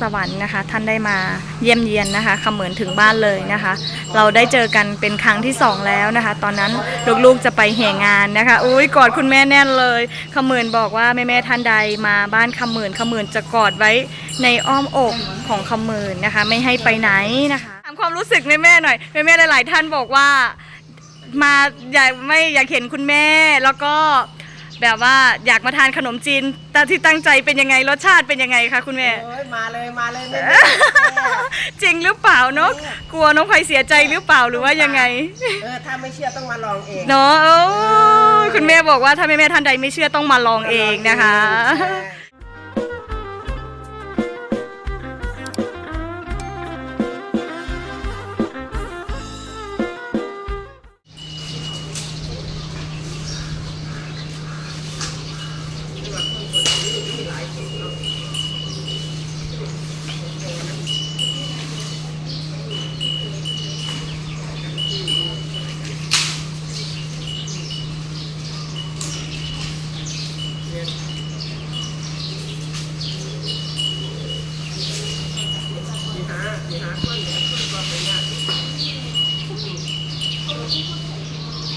สวรรค์นะคะท่านได้มาเยี่ยมเยียนนะคะคำเหมือนถึงบ้านเลยนะคะ เราได้เจอกันเป็นครั้งที่สองแล้วนะคะ ตอนนั้นลูกๆจะไปแห่งานนะคะอุ้ยกอดคุณแม่แน่นเลยคำเหมือนบอกว่าแม่ๆท่านใดมาบ้านคำเหมือนคำเหมือนจะกอดไว้ในอ้อมอกของคำเหมือนนะคะ ไม่ให้ไปไหนนะคะถามความรู้สึกแม่ๆหน่อยแม่ๆหลายๆท่านบอกว่า มาอยากไม่อยากเห็นคุณแม่แล้วก็ แบบว่าอยากมาทานขนมจีนแต่ที่ตั้งใจเป็นยังไงรสชาติเป็นยังไงคะคุณแม่โอ้ยมาเลยมาเลยไม่จริงหรือเปล่าเนาะกลัวน้องไฟเสียใจหรือเปล่าหรือว่ายังไง เออถ้าไม่เชื่อต้องมาลองเองเนาะโอ้ยคุณแม่บอกว่าถ้าแม่แม่ๆท่านใดไม่เชื่อต้องมาลองเองนะคะอัน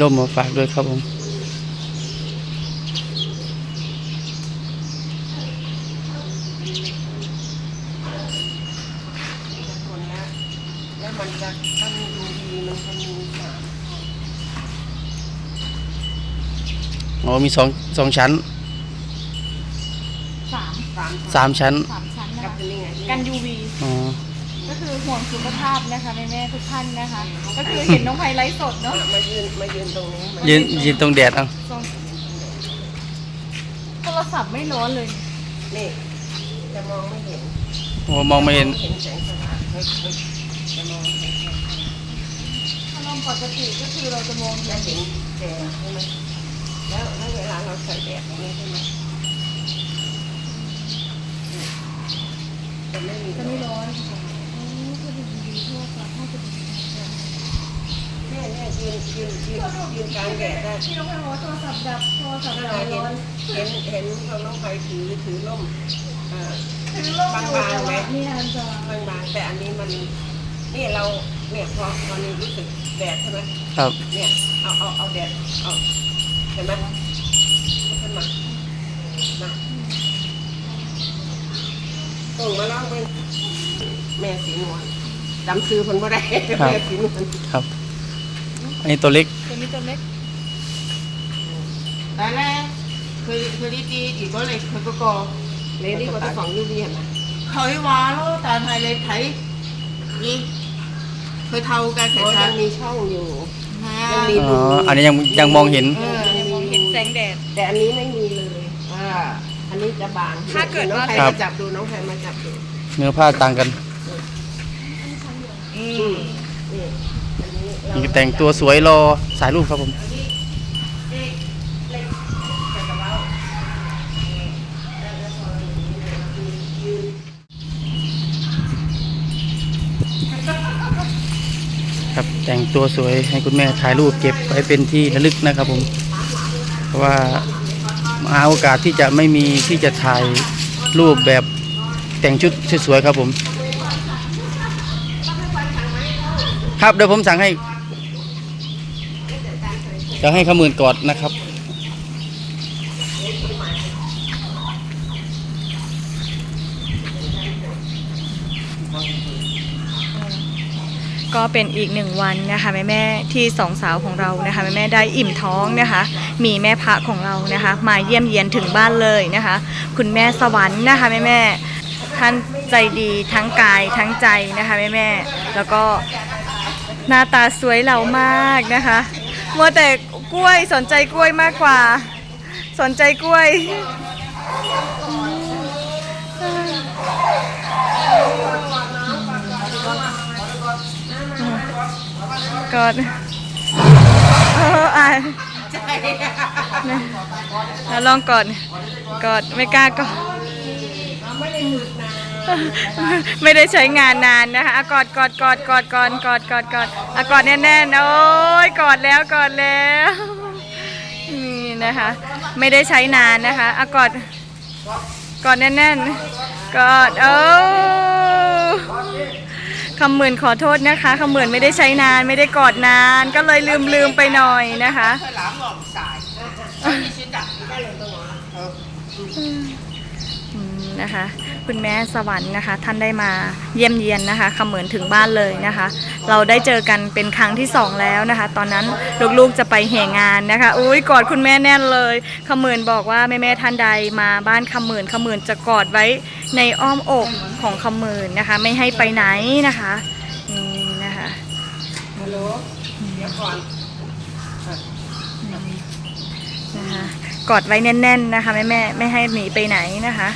ร่มมาฝากด้วยครับผมจะทนแล้วแล้วมันจะถ้ามีดูดีมันจะมีสามอ๋อมีสองสองชั้นสามสามสามชั้น สามชั้นนะกับคะตัวนี้ไงกัน UV อ๋อก็ คือห่วงสุขภาพนะคะแม่แม่ๆทุกท่านนะคะ ก็คือเห็นน้องไฟไลฟ์สดเนาะมายืนมายืนตรงนี้มายืนยืนตรงแดดเอาโทรศัพท์ไม่ร้อนเลย นี่จะมองไม่เห็นโอ้มองไม่เห็นเห็นแสงสว่างเฮ้ยเฮ้ยจะมองไม่เห็นถ้าลมปกติก็คือเราจะมองจะเห็นแสงใช่ไหมแล้วแล้วเวลาเราใส่แดดอย่างนี้ใช่ไหมจะไม่มีจะไม่ร้อนค่ะโอ้ ก็ดีดีทั่วค่ะถ้าจะดีเนี่ยยืนยืนยืนยืนกลางแดดได้ที่น้องไฟบอกว่าโทรศัพท์ดับโทรศัพท์ถ้าดับราเห็ร้อนเห็นเห็นเขาน้องไฟถือถือร่มอ่อถือร่มอยู่แต่ว่านี่อันจะบางๆแต่อันนี้มันนี่เราเนี่ยพอพอนี้รู้สึกแดดใช่ไหมครับเนี่ยเอาเอาเอาแดดเอาเห็นไหมขึ้นมามาส่งมาลองเป็นแม่สีนวล จำซื้อคนบ่ได้ครับแม่สีนวลครับ อันนี้ตัวเล็กตัวนี้ตัวเล็กแต่แล้วคือคือดีดีอีกก็เลยคือก็กอเลยนี่ว่าเจ้าของยูวีเห็นไหม เคยว่าแล้วแต่ไทยเลยไทยนี่เคยเท่ากันโอ้แต่ชัยัดงมีช่องอยู่ นะยังมี อ๋ออันนี้ยังยังมองเห็น เออยังมองเห็นแสงแดด แต่อันนี้ไม่มีเลย อ่าอันนี้จะบางถ้าเกิดน้องว่า ใครครัมาบจับดูน้องใครมาจับดู เนื้อผ้าต่างกันอือืมม นี่แต่งตัวสวยรอสายรูปครับผมครับแต่งตัวสวยให้คุณแม่ถ่ายรูปเก็บไว้เป็นที่ระลึกนะครับผม เพราะว่าหาโอกาสที่จะไม่มีที่จะถ่ายรูปแบบแต่งชุดสวยๆครับผม ครับเดี๋ยวผมสั่งให้จะให้ขมืนกอดนะครับ ก็เป็นอีกหนึ่งวันนะคะแม่แม่ที่สองสาวของเรานะคะแม่แม่ได้อิ่มท้องนะคะ มีแม่พระของเรานะคะ มาเยี่ยมเยียนถึงบ้านเลยนะคะ คุณแม่สวรรค์นะคะแม่แม่ท่านใจดีทั้งกายทั้งใจนะคะแม่แม่แล้วก็ หน้าตาสวยเหล่ามากนะคะมัวแต่กล้วยสนใจกล้วยมากกว่า สนใจกล้วยกอดเอออายเนี่ยแล้วลองกอดกอดไม่กล้ากอด ไม่ได้ใช้งานนานนะคะอะกอดกอดกอดกอดกอดกอดกอดกอดอะกอดแน่นๆโอ้ยกอดแล้วกอดแล้วนี่นะคะ ไม่ได้ใช้นานนะคะอะกอดกอดแน่นๆกอดโอ้คำหมื่นขอโทษนะคะคำหมื่นไม่ได้ใช้นานไม่ได้กอดนาน ก็เลยลืมลืมไปหน่อยนะคะเคยหลามหลอมสายมีชิ้นดักอืมนะคะ คุณแม่สวรรค์นะคะ ท่านได้มาเยี่ยมเยียนนะคะคำเหมือนถึงบ้านเลยนะคะ เราได้เจอกันเป็นครั้งที่สองแล้วนะคะ ตอนนั้นลูกๆจะไปแห่งานนะคะอุ้ยกอดคุณแม่แน่นเลยคำเหมือนบอกว่าแม่ๆท่านใดมาบ้านคำเหมือนคำเหมือนจะกอดไว้ในอ้อมอกของคำเหมือนนะคะ ไม่ให้ไปไหนนะคะนี่นะคะฮัลโหลเดี๋ยวก่อนนะคะกอดไว้แน่นๆนะคะแม่แม่ๆไม่ให้หนีไปไหนนะคะ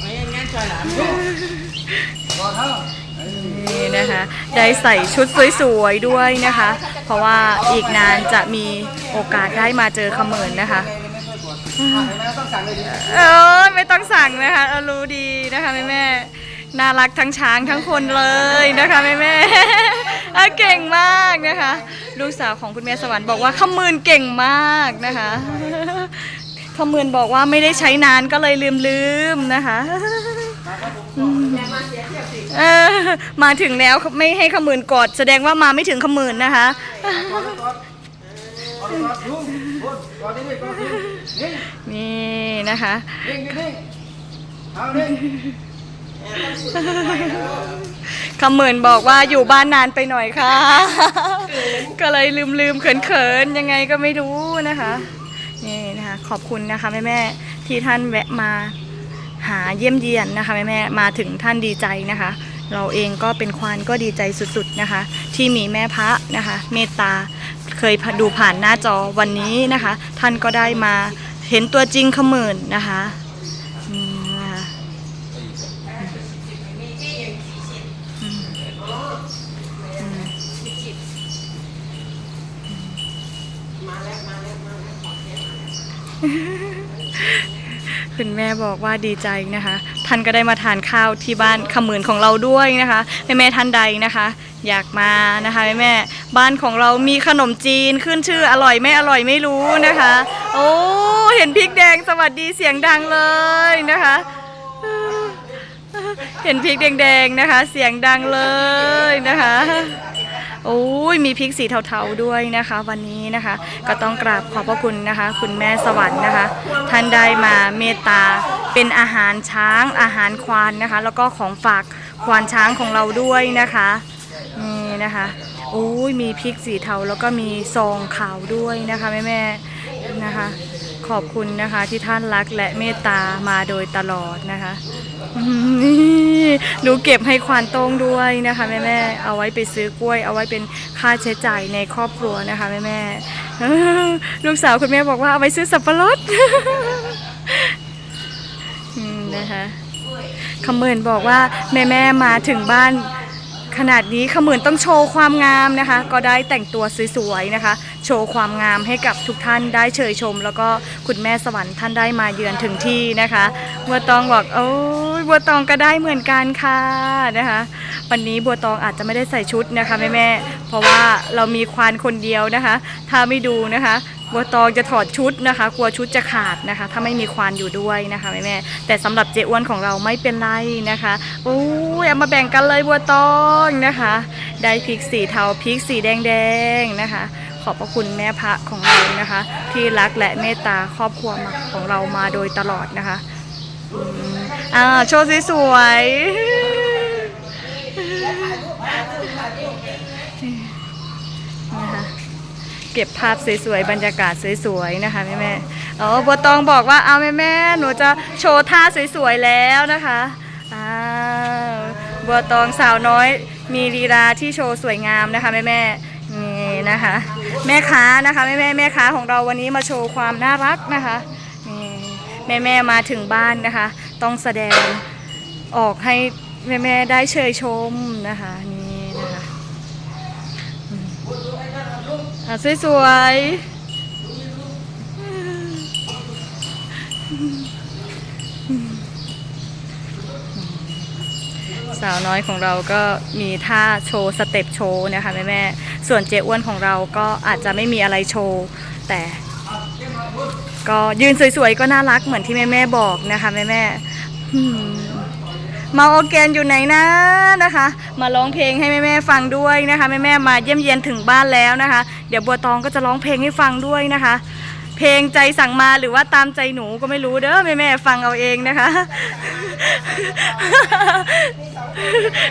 ไม่อย่างงั้นเคยหลามนี่นะคะ ได้ใส่ชุดสวยๆด้วยนะคะ เพราะว่าอีกนานจะมีโอกาสได้มาเจอเขมรนะคะเออไม่ต้องสั่งนะคะเออรู้ดีนะคะแม่แม่น่ารักทั้งช้างทั้งคนเลยนะคะแม่แม่ ออเก่งมากนะคะ ลูกสาวของคุณแม่สวรรค์บอกว่าขมืนเก่งมากนะคะขมืนบอกว่าไม่ได้ใช้นานก็เลยลืมลืมๆนะคะเออมาถึงแล้วไม่ให้ขมืนกอดแสดงว่ามาไม่ถึงขมืนนะคะนี่นะคะ ขมื่นบอกว่าอยู่บ้านนานไปหน่อยค่ะ ก็เลยลืมลืมเขินเขินยังไงก็ไม่รู้นะคะ นี่นะคะ ขอบคุณนะคะแม่แม่ที่ท่านแวะมาหาเยี่ยมเยียนนะคะแม่แม่มาถึงท่านดีใจนะคะ เราเองก็เป็นควานก็ดีใจสุดๆนะคะ ที่มีแม่พระนะคะ เมตตาเคยดูผ่านหน้าจอวันนี้นะคะ ท่านก็ได้มาเห็นตัวจริงเขมื่นนะคะอืมนะคะอืมอืม มาแล้วมาแล้วมาแล้วขอแค่ คุณแม่บอกว่าดีใจนะคะ ท่านก็ได้มาทานข้าวที่บ้านขมื่นของเราด้วยนะคะแม่แม่ท่านใดนะคะ อยากมานะคะแม่แม่บ้านของเรามีขนมจีนขึ้นชื่ออร่อยไม่อร่อยไม่รู้นะคะ โอ้เห็นพริกแดงสวัสดีเสียงดังเลยนะคะ เห็นพริกแดงๆนะคะ เสียงดังเลยนะคะ โอ้ยมีพริกสีเทาๆด้วยนะคะ วันนี้นะคะ ก็ต้องกราบขอบพระคุณนะคะ คุณแม่สวรรค์นะคะ ท่านได้มาเมตตาเป็นอาหารช้างอาหารควานนะคะ แล้วก็ของฝากควานช้างของเราด้วยนะคะนี่นะคะโอ้ยมีพริกสีเทาแล้วก็มีซองขาวด้วยนะคะแม่ๆนะคะ ขอบคุณนะคะที่ท่านรักและเมตตามาโดยตลอดนะคะนี่หนูเก็บให้ควานโต้งด้วยนะคะแม่แม่เอาไว้ไปซื้อกล้วย เอาไว้เป็นค่าใช้จ่ายในครอบครัวนะคะแม่แม่ลูกสาวคุณแม่บอกว่าเอาไว้ซื้อสับปะรดนะคะขมื่นบอกว่าแม่แม่มาถึงบ้านขนาดนี้ขมื่นต้องโชว์ความงามนะคะ ก็ได้แต่งตัวสวยๆนะคะ โชว์ความงามให้กับทุกท่านได้เชยชม แล้วก็คุณแม่สวรรค์ท่านได้มาเยือนถึงที่นะคะบัวตองบอกโอ้ยบัวตองก็ได้เหมือนกันค่ะนะคะ วันนี้บัวตองอาจจะไม่ได้ใส่ชุดนะคะแม่ๆเพราะว่าเรามีควานคนเดียวนะคะ ถ้าไม่ดูนะคะบัวตองจะถอดชุดนะคะ กลัวชุดจะขาดนะคะ ถ้าไม่มีควานอยู่ด้วยนะคะแม่แม่แต่สำหรับเจ๊อ้วนของเราไม่เป็นไรนะคะโอ้ยเอามาแบ่งกันเลยบัวตองนะคะ ได้พริกสีเทาพริกสีแดงๆนะคะ ขอบพระคุณแม่พระของเรานะคะ ที่รักและเมตตาครอบครัวมาของเรามาโดยตลอดนะคะอ่าโชว์สวยๆนะคะเก็บภาพสวยๆ บรรยากาศสวยๆ นะคะแม่แม่ๆอ๋อบัวตองบอกว่าเอาแม่แม่หนูจะโชว์ท่าสวยๆ แล้วนะคะอ้าบัวตองสาวน้อยมีลีลาที่โชว์สวยงามนะคะแม่แม่นี่นะคะ แม่ค้านะคะแม่แม่แม่ค้าของเราวันนี้มาโชว์ความน่ารักนะคะนี่แม่แม่มาถึงบ้านนะคะ ต้องแสดงออกให้แม่แม่ได้เชยชมนะคะนี่นะคะอะสวยๆ สาวน้อยของเราก็มีท่าโชว์สเต็ปโชว์นะคะแม่แม่ส่วนเจ๊อ้วนของเราก็อาจจะไม่มีอะไรโชว์แต่ ก็ยืนสวยๆก็น่ารักเหมือนที่แม่แม่บอกนะคะแม่แม่มเมาออแกนอยู่ไหนนะนะคะ มาร้องเพลงให้แม่แม่ฟังด้วยนะคะแม่แม่มาเยี่ยมเยียนถึงบ้านแล้วนะคะ เดี๋ยวบัวตองก็จะร้องเพลงให้ฟังด้วยนะคะ เพลงใจสั่งมาหรือว่าตามใจหนูก็ไม่รู้เด้อแม่แม่ๆฟังเอาเองนะคะ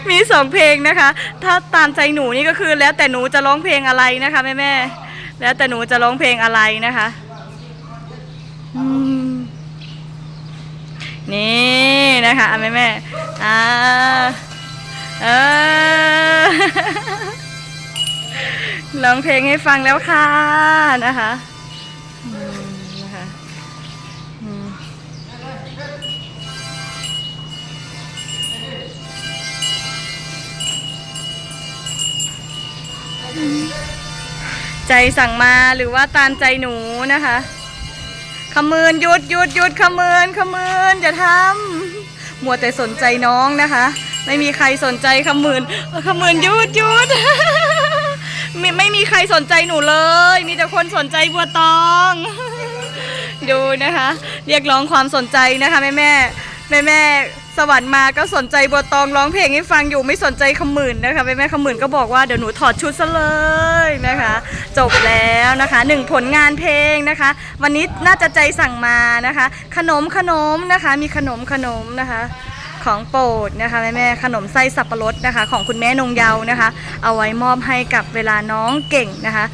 มีสองเพลงนะคะ ถ้าตามใจหนูนี่ก็คือ แล้วแต่หนูจะร้องเพลงอะไรนะคะแม่แม่ๆแล้วแต่หนูจะร้องเพลงอะไรนะคะนี่นะคะอะแม่แม่อ่าเออร้องเพลงให้ฟังแล้วค่ะนะคะ ใจสั่งมาหรือว่าตามใจหนูนะคะขมืนหยุดหยุดหยุดขมืนขมืนอย่าทำมัวแต่สนใจน้องนะคะ ไม่มีใครสนใจขมืนขมืนหยุดหยุดไม่ไม่มีใครสนใจหนูเลย มีแต่คนสนใจบัวตอง ดูนะคะ เรียกร้องความสนใจนะคะแม่แม่แม่แม่ สวรรค์มาก็สนใจบัวตองร้องเพลงให้ฟังอยู่ไม่สนใจขมื่นนะคะแม่แม่ขมื่นก็บอกว่าเดี๋ยวหนูถอดชุดซะเลยนะคะ จบแล้วนะคะหนึ่งผลงานเพลงนะคะ วันนี้น่าจะใจสั่งมานะคะ ขนมขนมนะคะมีขนมขนมนะคะของโปรดนะคะแม่แม่ขนมไส้สับปะรดนะคะ ของคุณแม่นงเยาวนะคะ เอาไว้มอบให้กับเวลาน้องเก่งนะคะ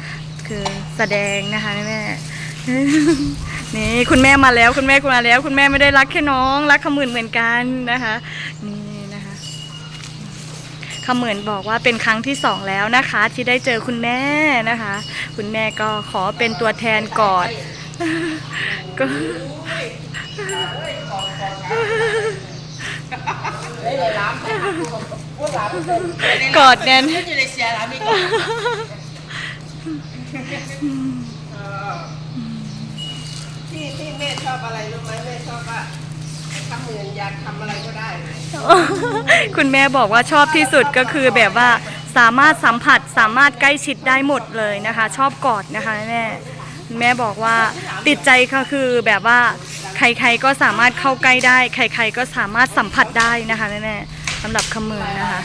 คือแสดงนะคะแม่แม่ นี่คุณแม่มาแล้วคุณแม่คุณมาแล้ว คุณแม่ไม่ได้รักแค่น้องรักขมื่นเหมือนกันนะคะนี่นะคะขมื่นบอกว่าเป็นครั้งที่สองแล้วนะคะ ที่ได้เจอคุณแม่นะคะ คุณแม่ก็ขอเป็นตัวแทนกอดก็กอดแน่น ม่อยู่ในเสียแม่ชอบอะไรรู้ไหมแม่ชอบว่าทำเหมือนอยากทำอะไรก็ได้คุณแม่บอกว่าชอบที่สุดก็คือแบบว่าสามารถสัมผัสสามารถใกล้ชิดได้หมดเลยนะคะ ชอบกอดนะคะแม่แม่บอกว่าติดใจก็คือแบบว่าใครๆก็สามารถเข้าใกล้ได้ ใครๆก็สามารถสัมผัสได้นะคะแม่แม่สำหรับขมือนะคะ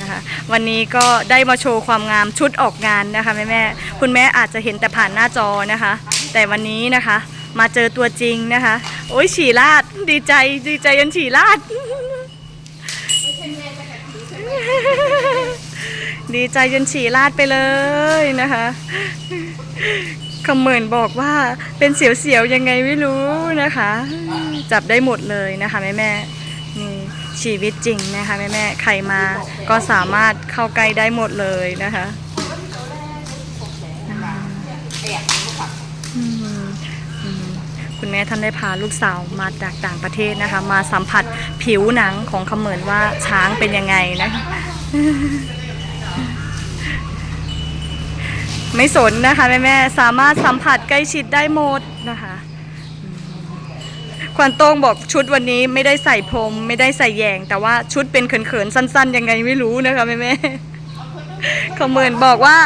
นะคะ วันนี้ก็ได้มาโชว์ความงามชุดออกงานนะคะแม่แม่คุณแม่อาจจะเห็นแต่ผ่านหน้าจอนะคะ แต่วันนี้นะคะ มาเจอตัวจริงนะคะ โอ้ยฉี่ลาดดีใจดีใจยันฉี่ลาด ดีใจจนฉี่ลาดไปเลยนะคะคำเหมือนบอกว่าเป็นเสียวๆยังไงไม่รู้นะคะ จับได้หมดเลยนะคะแม่แม่นี่ชีวิตจริงนะคะแม่แม่ใครมาก็สามารถเข้าใกล้ได้หมดเลยนะคะ คุณแม่ท่านได้พาลูกสาวมาจากต่างประเทศนะคะ มาสัมผัสผิวหนังของคำเหมือนว่าช้างเป็นยังไงนะคะไม่สนนะคะแม่แม่สามารถสัมผัสใกล้ชิดได้หมดนะคะควันโต้งบอกชุดวันนี้ไม่ได้ใส่พรมไม่ได้ใส่แยง แต่ว่าชุดเป็นเขินๆสั้น ๆ ยังไงไม่รู้นะคะแม่แม่ขมื่นบอกว่า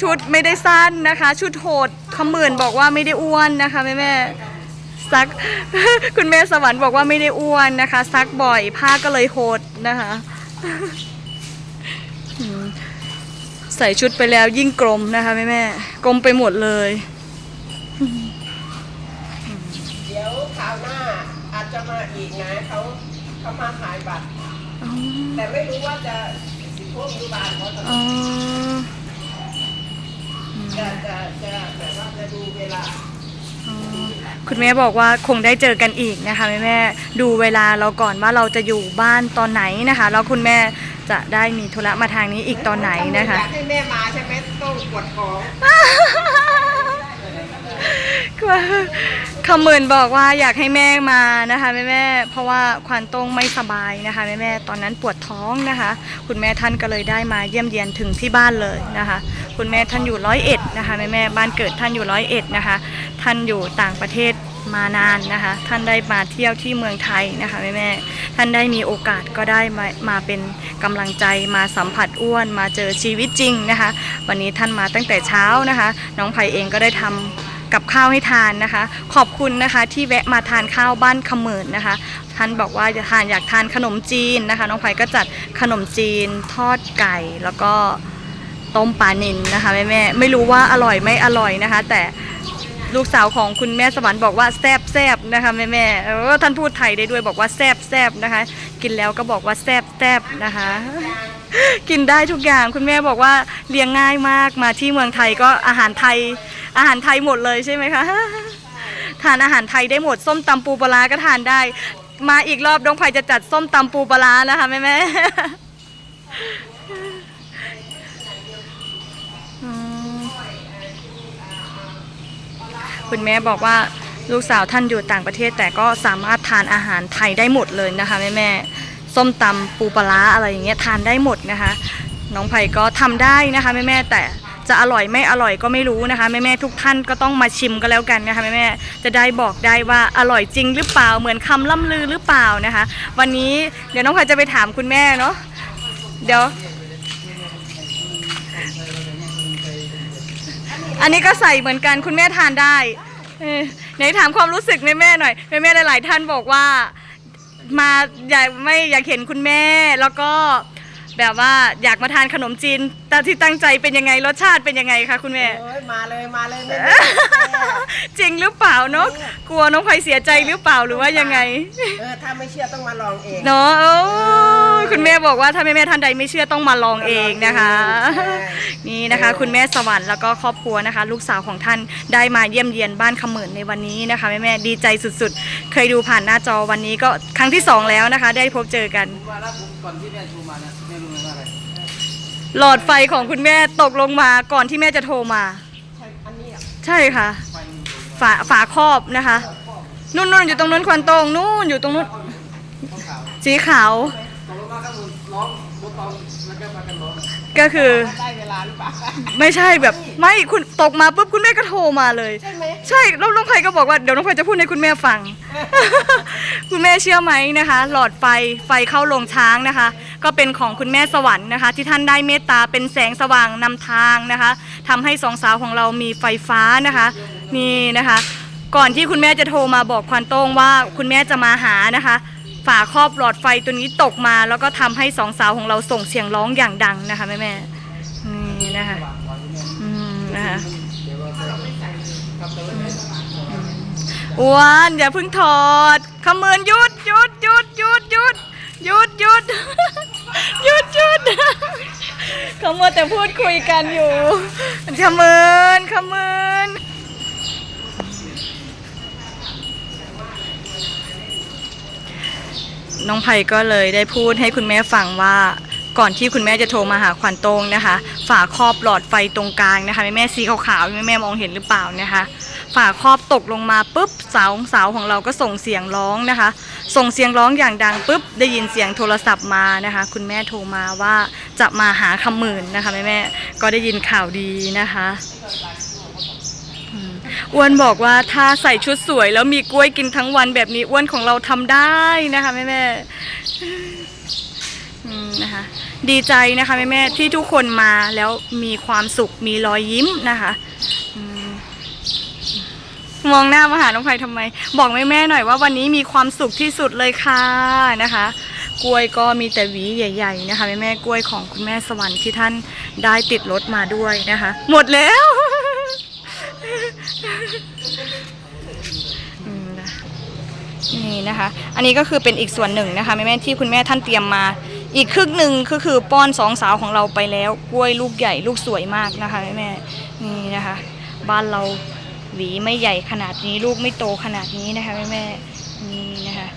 ชุดไม่ได้สั้นนะคะ ชุดโหดขมื่นบอกว่าไม่ได้อ้วนนะคะแม่แม่ ซัก คุณแม่สวรรค์บอกว่าไม่ได้อ้วนนะคะ ซักบ่อยผ้าก็เลยโหดนะคะอืมใส่ชุดไปแล้วยิ่งกลมนะคะแม่แม่ๆกลมไปหมดเลย เดี๋ยวคราวหน้าอาจจะมาอีกนะเขาเขามาขายบัตร แต่ไม่รู้ว่าจะสิพวกยุบาลเขาจะอ๋อจะจะจะแบบว่าจะดูเวลา คุณแม่บอกว่าคงได้เจอกันอีกนะคะแม่แม่ดูเวลาเราก่อนว่าเราจะอยู่บ้านตอนไหนนะคะแล้วคุณแม่จะได้มีธุระมาทางนี้อีกตอนไหนนะคะให้แม่มาใช่ไหมต้องปวดของ คำหมื่นบอกว่าอยากให้แม่มานะคะแม่แม่เพราะว่าควานตรงไม่สบายนะคะแม่แม่ตอนนั้นปวดท้องนะคะ คุณแม่ท่านก็เลยได้มาเยี่ยมเยียนถึงที่บ้านเลยนะคะ คุณแม่ท่านอยู่ร้อยเอ็ดนะคะแม่แม่บ้านเกิดท่านอยู่ร้อยเอ็ดนะคะ ท่านอยู่ต่างประเทศมานานนะคะ ท่านได้มาเที่ยวที่เมืองไทยนะคะแม่แม่ท่านได้มีโอกาสก็ได้มามาเป็นกำลังใจมาสัมผัสอ้วน มาเจอชีวิตจริงนะคะ วันนี้ท่านมาตั้งแต่เช้านะคะ น้องไผ่เองก็ได้ทำ กับข้าวให้ทานนะคะ ขอบคุณนะคะที่แวะมาทานข้าวบ้านขมืนนะคะ ท่านบอกว่าจะทานอยากทานขนมจีนนะคะ น้องไผ่ก็จัดขนมจีน ทอดไก่แล้วก็ต้มปลานิลนะคะแม่แม่ไม่รู้ว่าอร่อยไม่อร่อยนะคะ แต่ลูกสาวของคุณแม่สวรรค์บอกว่าแซบแซบนะคะแม่แม่ท่านพูดไทยได้ด้วยบอกว่าแซบแซบนะคะ กินแล้วก็บอกว่าแซบแซบนะคะ กินได้ทุกอย่างคุณแม่บอกว่าเลี้ยงง่ายมากมาที่เมืองไทยก็อาหารไทย อาหารไทยหมดเลยใช่ไหมคะ ทานอาหารไทยได้หมด ส้มตำปูปลาร้าก็ทานได้ มาอีกรอบดงไผ่จะจัดส้มตำปูปลาร้านะคะแม่แม่อืมคุณแม่บอกว่าลูกสาวท่านอยู่ต่างประเทศ แต่ก็สามารถทานอาหารไทยได้หมดเลยนะคะแม่แม่ส้มตำปูปลาร้าอะไรอย่างเงี้ยทานได้หมดนะคะ น้องไผ่ก็ทำได้นะคะแม่แม่แต่ จะอร่อยไม่อร่อยก็ไม่รู้นะคะแม่แม่ทุกท่านก็ต้องมาชิมก็แล้วกันนะคะแม่แม่จะได้บอกได้ว่าอร่อยจริงหรือเปล่าเหมือนคำล่ำลือหรือเปล่านะคะ วันนี้เดี๋ยวน้องไผ่จะไปถามคุณแม่เนาะเดี๋ยว อันนี้ก็ใส่เหมือนกันคุณแม่ทานได้ไหนถามความรู้สึกแม่แม่หน่อยแม่แม่หลาย ๆ ท่านบอกว่า มาอยากไม่อยากเห็นคุณแม่แล้วก็ แบบว่าอยากมาทานขนมจีนแต่ที่ตั้งใจเป็นยังไงรสชาติเป็นยังไงคะคุณแม่เอ้ยมาเลยมาเลยแม่จริงหรือเปล่าเนาะกลัวน้องไผ่เสียใจหรือเปล่าหรือว่ายังไง เออถ้าไม่เชื่อต้องมาลองเอง เนาะโอ้ยคุณแม่บอกว่าถ้าแม่แม่ๆท่านใดไม่เชื่อต้องมาลองเองนะคะ ใช่ นี่นะคะ คุณแม่สวรรค์แล้วก็ครอบครัวนะคะ ลูกสาวของท่านได้มาเยี่ยมเยียนบ้านขมื่นในวันนี้นะคะแม่แม่ๆดีใจสุดๆ เคยดูผ่านหน้าจอวันนี้ก็ครั้งที่สองแล้วนะคะ ได้พบเจอกัน ว่าแล้วผมก่อนที่แม่โทรมานะแม่รู้ไหมว่าอะไร หลอดไฟของคุณแม่ตกลงมาก่อนที่แม่จะโทรมาใช่อันนี้อะใช่ค่ะ ฝาฝาครอบนะคะ นู่นนู่นอยู่ตรงนู้นควันตรงนู่นอยู่ตรงนู้นสีขาว ตกลงมาข้างบนร้องบนตองแล้วก็มากันร้อง ก็คือได้เวลาหรือเปล่า ไม่ใช่แบบไม่คุณตกมาปุ๊บคุณแม่ก็โทรมาเลย ใช่ไหมใช่แล้วน้องไผ่ก็บอกว่าเดี๋ยวน้องไผ่จะพูดให้คุณแม่ฟัง คุณแม่เชื่อไหมนะคะ หลอดไฟไฟเข้าโรงช้างนะคะ ก็เป็นของคุณแม่สวรรค์นะคะ ที่ท่านได้เมตตาเป็นแสงสว่างนำทางนะคะทำให้สองสาวของเรามีไฟฟ้านะคะ นี่นะคะ ก่อนที่คุณแม่จะโทรมาบอกควันโต้งว่าคุณแม่จะมาหานะคะ ฝาครอบหลอดไฟตัวนี้ตกมา แล้วก็ทำให้สองสาวของเราส่งเสียงร้องอย่างดังนะคะแม่แม่นี่นะคะอืมนะคะอ้วนอย่าเพิ่งถอดขมือนหยุดหยุดหยุดหยุดหยุดหยุดหยุดหยุดยุดเขามัวแต่พูดคุยกันอยู่ขมือนขมือน น้องไผ่ก็เลยได้พูดให้คุณแม่ฟังว่าก่อนที่คุณแม่จะโทรมาหาขวัญโตงนะคะ ฝาครอบหลอดไฟตรงกลางนะคะแม่แม่สีขาวๆแม่แม่มองเห็นหรือเปล่านะคะ ฝาครอบตกลงมาปุ๊บสาวสาวของเราก็ส่งเสียงร้องนะคะ ส่งเสียงร้องอย่างดังปุ๊บได้ยินเสียงโทรศัพท์มานะคะ คุณแม่โทรมาว่าจะมาหาคำหมื่นนะคะแม่แม่ก็ได้ยินข่าวดีนะคะ อ้วนบอกว่าถ้าใส่ชุดสวยแล้วมีกล้วยกินทั้งวันแบบนี้อ้วนของเราทำได้นะคะแม่แม่นะคะดีใจนะคะแม่แม่ที่ทุกคนมาแล้วมีความสุขมีรอยยิ้มนะคะมองหน้ามาหาน้องไผ่ทำไม บอกแม่แม่หน่อยว่าวันนี้มีความสุขที่สุดเลยค่ะนะคะ กล้วยก็มีแต่หวีใหญ่ ๆ นะคะแม่แม่กล้วยของคุณแม่สวรรค์ที่ท่านได้ติดรถมาด้วยนะคะ หมดแล้ว นี่นะคะ อันนี้ก็คือเป็นอีกส่วนหนึ่งนะคะแม่แม่ที่คุณแม่ท่านเตรียมมา อีกครึ่งหนึ่งก็คือป้อนสองสาวของเราไปแล้วกล้วยลูกใหญ่ลูกสวยมากนะคะแม่แม่นี่นะคะ บ้านเราหวีไม่ใหญ่ขนาดนี้ลูกไม่โตขนาดนี้นะคะแม่แม่นี่นะคะ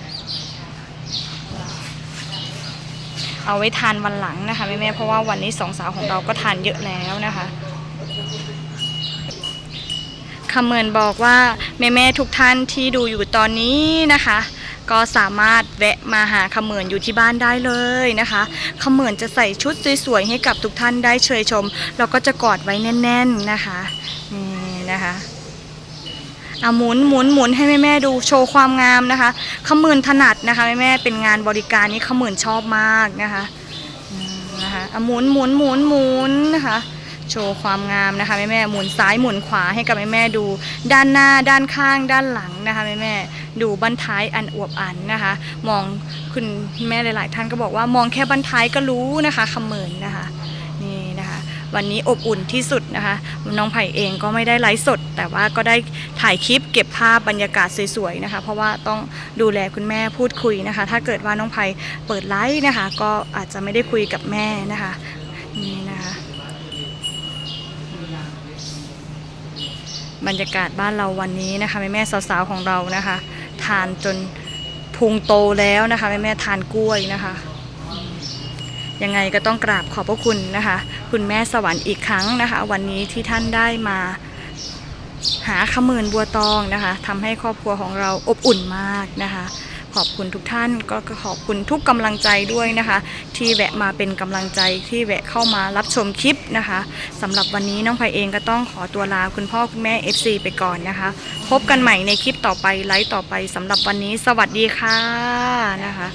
เอาไว้ทานวันหลังนะคะแม่ๆเพราะว่าวันนี้สองสาวของเราก็ทานเยอะแล้วนะคะ คำเหมือนบอกว่าแม่ๆทุกท่านที่ดูอยู่ตอนนี้นะคะ ก็สามารถแวะมาหาคำเหมือนอยู่ที่บ้านได้เลยนะคะคำเหมือนจะใส่ชุดสวยๆให้กับทุกท่านได้เชยชม แล้วก็จะกอดไว้แน่น ๆนะคะนี่นะคะเอาหมุนหมุนหมุนให้แม่ๆดูโชว์ความงามนะคะขมื่นถนัดนะคะแม่ๆเป็นงานบริการนี้ขมื่นชอบมากนะคะนะคะเอาหมุนหมุนหมุนหมุนนะคะ โชว์ความงามนะคะแม่แม่ๆหมุนซ้ายหมุนขวาให้กับแม่แม่ๆดู ด้านหน้าด้านข้าง ด้านหลังนะคะแม่แม่ๆดูบั้นท้ายอันอวบอันนะคะ มองคุณแม่หลาย ๆ ท่านก็บอกว่ามองแค่บั้นท้ายก็รู้นะคะคำเหมินนะคะนี่นะคะ วันนี้อบอุ่นที่สุดนะคะน้องไผ่เองก็ไม่ได้ไลฟ์สด แต่ว่าก็ได้ถ่ายคลิปเก็บภาพบรรยากาศสวย ๆ นะคะ เพราะว่าต้องดูแลคุณแม่พูดคุยนะคะ ถ้าเกิดว่าน้องไผ่เปิดไลฟ์นะคะ ก็อาจจะไม่ได้คุยกับแม่นะคะนี่นะคะ บรรยากาศบ้านเราวันนี้นะคะแม่แม่สาวๆของเรานะคะ ทานจนพุงโตแล้วนะคะแม่แม่ทานกล้วยนะคะยังไงก็ต้องกราบขอบพระคุณนะคะ คุณแม่สวรรค์อีกครั้งนะคะ วันนี้ที่ท่านได้มาหาขมื่นบัวตองนะคะทำให้ครอบครัวของเราอบอุ่นมากนะคะ อบคุณทุกท่าน ก็ขอบคุณทุกกำลังใจด้วยนะคะ ที่แวะมาเป็นกำลังใจที่แวะเข้ามารับชมคลิปนะคะสำหรับวันนี้น้องไพเองก็ต้องขอตัวลาคุณพ่อคุณแม่ FC ไปก่อนนะคะ พบกันใหม่ในคลิปต่อไปไลฟ์ต่อไปสำหรับวันนี้ สวัสดีค่ะนะคะ